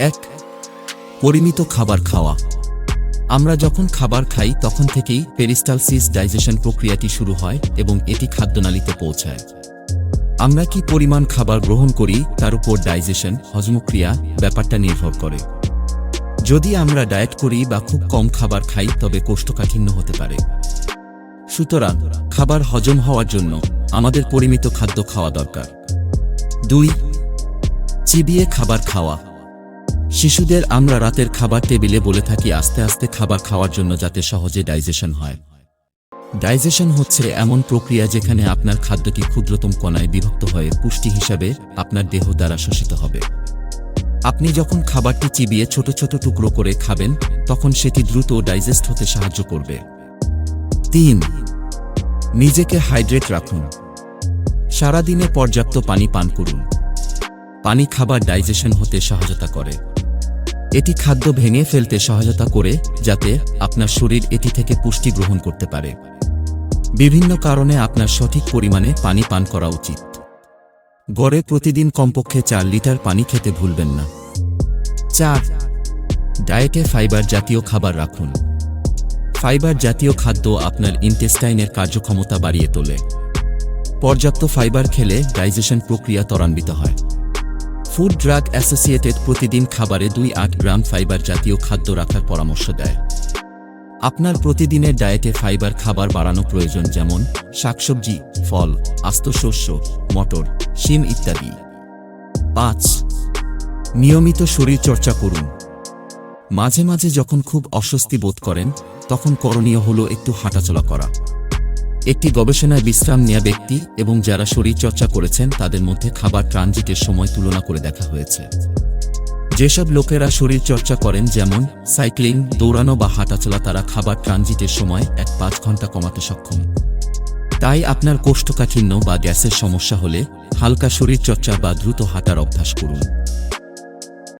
এক, পরিমিত খাবার খাওয়া। আমরা যখন খাবার খাই, তখন থেকেই পেরিস্টালসিস ডাইজেশন প্রক্রিয়াটি শুরু হয় এবং এটি খাদ্যনালীতে পৌঁছায়। আমরা কি পরিমাণ খাবার গ্রহণ করি, তার উপর ডাইজেশন, হজমক্রিয়া ব্যাপারটা নির্ভর করে। যদি আমরা ডায়েট করি বা খুব কম খাবার খাই, তবে কোষ্ঠকাঠিন্য হতে পারে। সুতরাং, খাবার হজম হওয়ার জন্য আমাদের পরিমিত খাদ্য খাওয়া দরকার। দুই, চিবিয়ে খাবার খাওয়া। শিশুদের আমরা রাতের খাবার টেবিলে বলে থাকি আস্তে আস্তে খাবার খাওয়ার জন্য যাতে সহজে ডাইজেশন হয়। ডাইজেশন হচ্ছে এমন প্রক্রিয়া যেখানে আপনার খাদ্যটি ক্ষুদ্রতম কণায় বিভক্ত হয়ে পুষ্টি হিসাবে আপনার দেহ দ্বারা শোষিত হবে। আপনি যখন খাবারটি চিবিয়ে ছোট ছোট টুকরো করে খাবেন, তখন সেটি দ্রুত ডাইজেস্ট হতে সাহায্য করবে। তিন, নিজেকে হাইড্রেট রাখুন। সারাদিনে পর্যাপ্ত পানি পান করুন। পানি খাবার ডাইজেশন হতে সহায়তা করে। এটি খাদ্য ভেঙে ফেলতে সহায়তা করে যাতে আপনার শরীর এটি থেকে পুষ্টি গ্রহণ করতে পারে। বিভিন্ন কারণে আপনার সঠিক পরিমাণে পানি পান করা উচিত। গড়ে প্রতিদিন কমপক্ষে চার লিটার পানি খেতে ভুলবেন না। চার, ডায়েটে ফাইবার জাতীয় খাবার রাখুন। ফাইবার জাতীয় খাদ্য আপনার ইন্টেস্টাইনের কার্যক্ষমতা বাড়িয়ে তোলে। পর্যাপ্ত ফাইবার খেলে ডাইজেশন প্রক্রিয়া ত্বরান্বিত হয়। ফুড ড্রাগ অ্যাসোসিয়েটেড প্রতিদিন খাবারে দুই আট গ্রাম ফাইবার জাতীয় খাদ্য রাখার পরামর্শ দেয়। আপনার প্রতিদিনের ডায়েটে ফাইবার খাবার বাড়ানো প্রয়োজন যেমন শাকসবজি, ফল, আস্ত শস্য, মটর, শিম ইত্যাদি। পাঁচ, নিয়মিত শরীর চর্চা করুন। মাঝে মাঝে যখন খুব অস্বস্তি বোধ করেন, তখন করণীয় হল একটু হাঁটাচলা করা। একটি গবেষণায় বিশ্রাম নেয়া ব্যক্তি এবং যারা শরীরচর্চা করেছেন তাদের মধ্যে খাবার ট্রানজিটের সময় তুলনা করে দেখা হয়েছে। যেসব লোকেরা শরীরচর্চা করেন যেমন সাইক্লিং দৌড়ানো বা হাঁটাচলা, তারা খাবার ট্রানজিটের সময় এক পাঁচ ঘণ্টা কমাতে সক্ষম। তাই আপনার কোষ্ঠকাঠিন্য বা গ্যাসের সমস্যা হলে হালকা শরীরচর্চা বা দ্রুত হাঁটার অভ্যাস করুন।